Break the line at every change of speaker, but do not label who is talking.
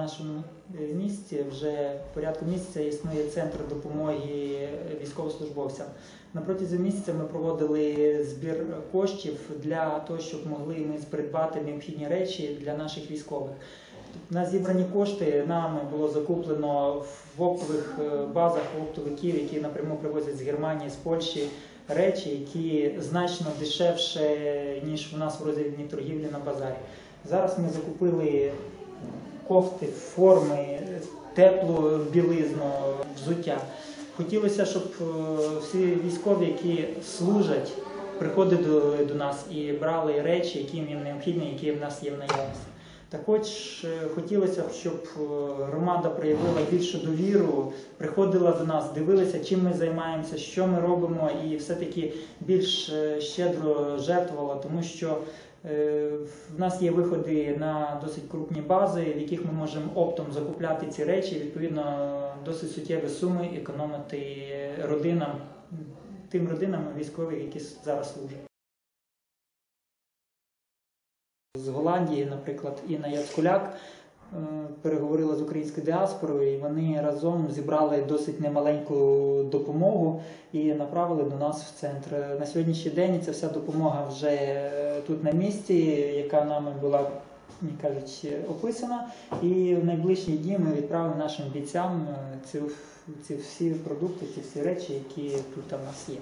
Нашому е, місті вже порядку місяця існує центр допомоги військовослужбовцям. На протязі місяця ми проводили збір коштів для того, щоб могли ми придбати необхідні речі для наших військових. На зібрані кошти нами було закуплено в оптових е, базах оптовиків, які напряму привозять з Германії, з Польщі, речі, які значно дешевше, ніж у нас в розділі торгівлі на базарі. Зараз ми закупили кофти, форми, теплу білизну, взуття. Хотілося, щоб е, всі військові, які служать, приходили до, нас і брали речі, які їм необхідні, які в нас є в наявності. Також е, хотілося б, щоб е, громада проявила більшу довіру, приходила до нас, дивилася, чим ми займаємося, що ми робимо, і все-таки більш е, щедро жертвувала, тому що в нас є виходи на досить крупні бази, в яких ми можемо оптом закупляти ці речі, відповідно, досить суттєві суми економити родинам, тим родинам військових, які зараз служать. З Голландії, наприклад, Інна Яцкуляк е, переговорила з українською діаспорою, і вони разом зібрали досить немаленьку допомогу і направили до нас в центр. На сьогоднішній день ця вся допомога вже е, тут на місці, яка нами була. Мені кажуть, описана, і в найближчі дні ми відправимо нашим бійцям е, ці, ці всі продукти, ці всі речі, які тут у нас є.